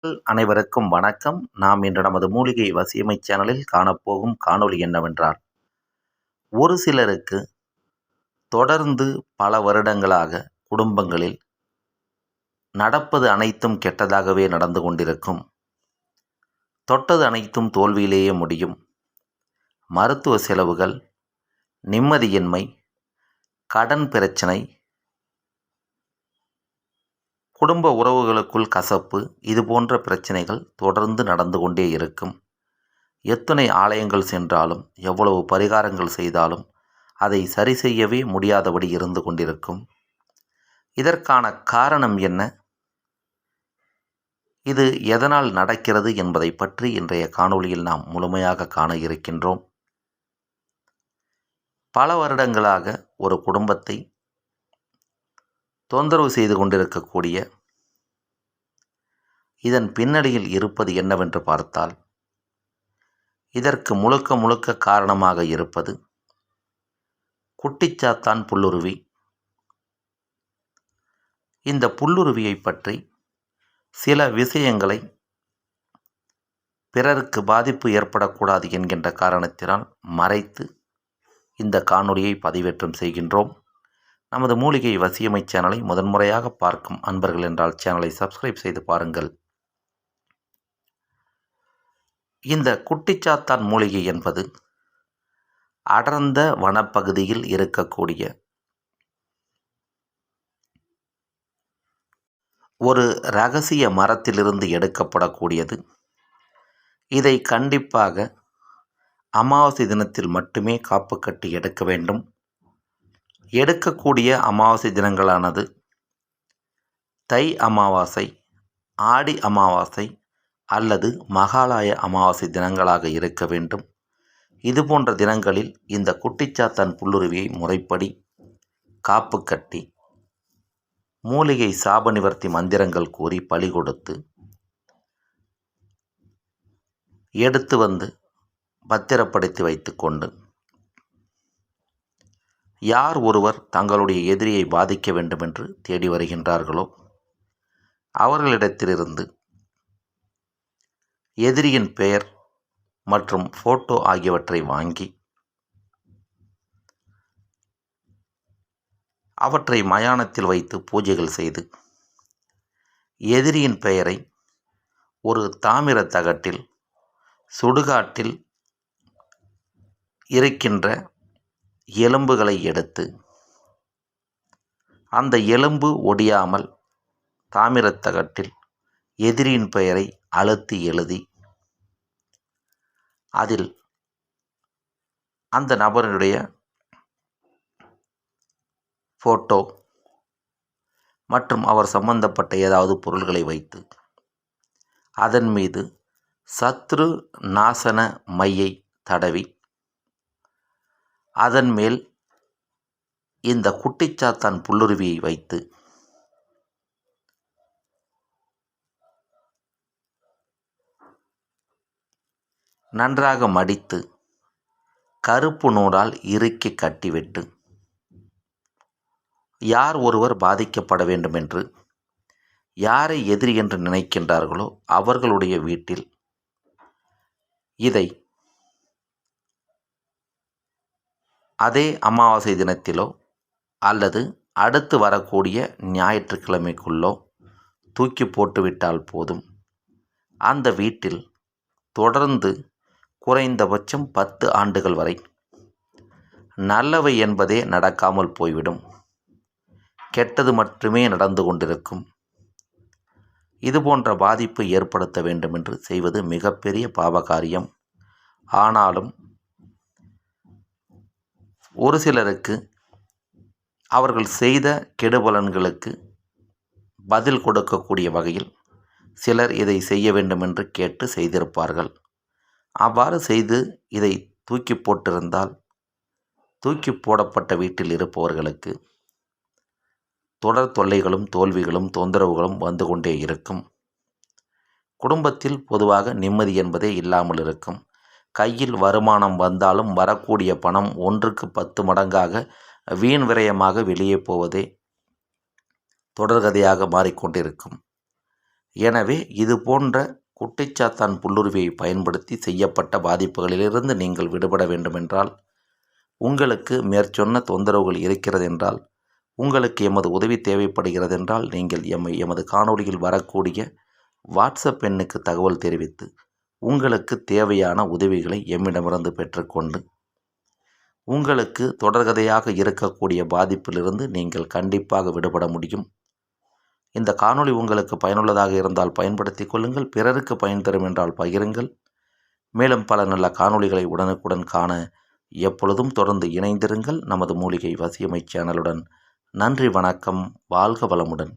அனைவருக்கும் வணக்கம். நாம் இன்று நமது மூலிகை வசியமை சேனலில் காணப்போகும் காணொளி என்னவென்றால் ஒரு சிலருக்கு தொடர்ந்து பல வருடங்களாக குடும்பங்களில் நடப்பது அனைத்தும் கெட்டதாகவே நடந்து கொண்டிருக்கும். தொட்டது அனைத்தும் தோல்வியிலேயே முடியும். மருத்துவ செலவுகள் நிம்மதியின்மை கடன் பிரச்சனை குடும்ப உறவுகளுக்குள் கசப்பு இது போன்ற பிரச்சனைகள் தொடர்ந்து நடந்து கொண்டே இருக்கும். எத்தனை ஆலயங்கள் சென்றாலும் எவ்வளவு பரிகாரங்கள் செய்தாலும் அதை சரி செய்யவே முடியாதபடி இருந்து கொண்டிருக்கும். இதற்கான காரணம் என்ன? இது எதனால் நடக்கிறது என்பதை பற்றி இன்றைய காணொளியில் நாம் முழுமையாக காண இருக்கின்றோம். பல வருடங்களாக ஒரு குடும்பத்தை தொந்தரவு செய்து கொண்டிருக்கக்கூடிய இதன் பின்னணியில் இருப்பது என்னவென்று பார்த்தால் இதற்கு முழுக்க முழுக்க காரணமாக இருப்பது குட்டிச்சாத்தான் புல்லுருவி. இந்த புல்லுருவியை பற்றி சில விஷயங்களை பிறருக்கு பாதிப்பு ஏற்படக்கூடாது என்கின்ற காரணத்தினால் மறைத்து இந்த காணொளியை பதிவேற்றம் செய்கின்றோம். நமது மூலிகை வசியமை சேனலை முதன்முறையாக பார்க்கும் அன்பர்கள் என்றால் சேனலை சப்ஸ்கிரைப் செய்து பாருங்கள். இந்த குட்டிச்சாத்தான் மூலிகை என்பது அடர்ந்த வனப்பகுதியில் இருக்கக்கூடிய ஒரு ரகசிய மரத்திலிருந்து எடுக்கப்படக்கூடியது. இதை கண்டிப்பாக அமாவாசை தினத்தில் மட்டுமே காப்பு கட்டி எடுக்க வேண்டும். எடுக்கக்கூடிய அமாவாசை தினங்களானது தை அமாவாசை ஆடி அமாவாசை அல்லது மகாலய அமாவாசை தினங்களாக இருக்க வேண்டும். இது போன்ற தினங்களில் இந்த குட்டிச்சாத்தான் புல்லுருவியை முறைப்படி காப்பு கட்டி மூலிகை சாப நிவர்த்தி மந்திரங்கள் கூறி பலி கொடுத்து எடுத்து வந்து பத்திரப்படுத்தி வைத்துக்கொண்டு யார் ஒருவர் தங்களுடைய எதிரியை பாதிக்க வேண்டுமென்று தேடி வருகின்றார்களோ? அவர்களிடத்திலிருந்து எதிரியின் பெயர் மற்றும் ஃபோட்டோ ஆகியவற்றை வாங்கி அவற்றை மயானத்தில் வைத்து பூஜைகள் செய்து எதிரியின் பெயரை ஒரு தாமிர தகட்டில் சுடுகாட்டில் இருக்கின்ற எலும்புகளை எடுத்து அந்த எலும்பு ஒடியாமல் தாமிரத்தகட்டில் எதிரியின் பெயரை அழுத்தி எழுதி அதில் அந்த நபருடைய ஃபோட்டோ மற்றும் அவர் சம்பந்தப்பட்ட ஏதாவது பொருள்களை வைத்து அதன் மீது சத்ரு நாசன மையை தடவி அதன் மேல் இந்த குட்டிச்சாத்தான் புல்லுருவியை வைத்து நன்றாக மடித்து கருப்பு நூலால் இறுக்கி கட்டிவிட்டு யார் ஒருவர் பாதிக்கப்பட வேண்டும் என்று யாரை எதிரி என்று நினைக்கின்றார்களோ அவர்களுடைய வீட்டில் இதை அதே அமாவாசை தினத்திலோ அல்லது அடுத்து வரக்கூடிய ஞாயிற்றுக்கிழமைக்குள்ளோ தூக்கி போட்டுவிட்டால் போதும். அந்த வீட்டில் தொடர்ந்து குறைந்தபட்சம் பத்து ஆண்டுகள் வரை நல்லவை என்பதே நடக்காமல் போய்விடும். கெட்டது மட்டுமே நடந்து கொண்டிருக்கும். இது போன்ற பாதிப்பு ஏற்படுத்த வேண்டும் என்று செய்வது மிகப்பெரிய பாவகாரியம். ஆனாலும் ஒரு சிலருக்கு அவர்கள் செய்த கெடுபலன்களுக்கு பதில் கொடுக்கக்கூடிய வகையில் சிலர் இதை செய்ய வேண்டும் என்று கேட்டு செய்திருப்பார்கள். அவ்வாறு செய்து இதை தூக்கி போட்டிருந்தால் தூக்கி போடப்பட்ட வீட்டில் இருப்பவர்களுக்கு தொடர் தொல்லைகளும் தோல்விகளும் தொந்தரவுகளும் வந்து கொண்டே இருக்கும். குடும்பத்தில் பொதுவாக நிம்மதி என்பதே இல்லாமல் இருக்கும். கையில் வருமானம் வந்தாலும் வரக்கூடிய பணம் ஒன்றுக்கு பத்து மடங்காக வீண் விரயமாக வெளியே போவதே தொடர்கதையாக மாறிக்கொண்டிருக்கும். எனவே இது போன்ற குட்டிச்சாத்தான் புல்லுருவியை பயன்படுத்தி செய்யப்பட்ட பாதிப்புகளிலிருந்து நீங்கள் விடுபட வேண்டுமென்றால் உங்களுக்கு மேற்சொன்ன தொந்தரவுகள் இருக்கிறது என்றால் உங்களுக்கு எமது உதவி தேவைப்படுகிறது என்றால் நீங்கள் எம்மை எமது காணொளியில் வரக்கூடிய வாட்ஸ்அப் எண்ணுக்கு தகவல் தெரிவித்து உங்களுக்கு தேவையான உதவிகளை எம்மிடமிருந்து பெற்றுக்கொண்டு உங்களுக்கு தொடர்கதையாக இருக்கக்கூடிய பாதிப்பிலிருந்து நீங்கள் கண்டிப்பாக விடுபட முடியும். இந்த காணொளி உங்களுக்கு பயனுள்ளதாக இருந்தால் பயன்படுத்தி கொள்ளுங்கள் பிறருக்கு பயன் தரும் என்றால் பகிருங்கள். மேலும் பல நல்ல காணொளிகளை உடனுக்குடன் காண எப்பொழுதும் தொடர்ந்து இணைந்திருங்கள். நமது மூலிகை வசியமை சேனலுடன் நன்றி வணக்கம் வாழ்க வளமுடன்.